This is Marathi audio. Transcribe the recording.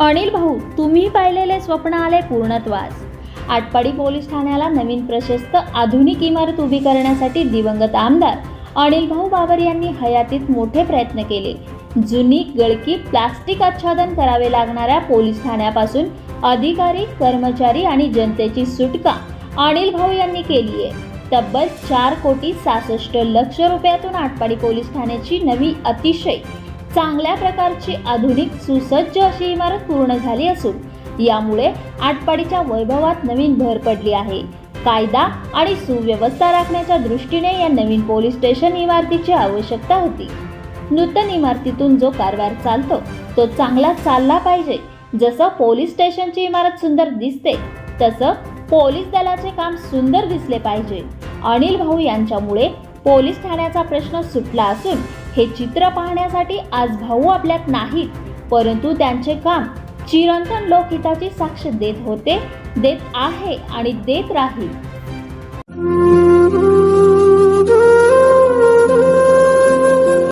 अनिल भाऊ तुम्ही पाहिलेले स्वप्न आले पूर्णत्वास. आटपाडी पोलीस ठाण्याला नवीन प्रशस्त आधुनिक इमारत उभी करण्यासाठी दिवंगत आमदार अनिल भाऊ बाबर यांनी हयातीत मोठे प्रयत्न केले. जुनी गळकी प्लास्टिक आच्छादन करावे लागणाऱ्या पोलीस ठाण्यापासून अधिकारी कर्मचारी आणि जनतेची सुटका अनिल भाऊ यांनी केली आहे तब्बल चार कोटी सहासष्ट लक्ष रुपयातून आटपाडी पोलीस ठाण्याची नवी अतिशय चांगल्या प्रकारची आधुनिक सुसज्ज अशी इमारत पूर्ण झाली असून यामुळे आटपाडीच्या वैभवात नवीन भर पडली आहे. कायदा आणि सुव्यवस्था राखण्याच्या दृष्टीने या नवीन पोलीस स्टेशन इमारतीची आवश्यकता होती. नूतन इमारतीतून जो कारभार चालतो तो चांगला चालला पाहिजे. जसं पोलीस स्टेशनची इमारत सुंदर दिसते तसं पोलीस दलाचे काम सुंदर दिसले पाहिजे. अनिल भाऊ यांच्यामुळे पोलीस ठाण्याचा प्रश्न सुटला असून हे चित्र पाहण्यासाठी आज भाऊ आपल्यात नाहीत परंतु त्यांचे काम चिरंतन लोकहिताची साक्ष देत होते देत आहे आणि देत राहील.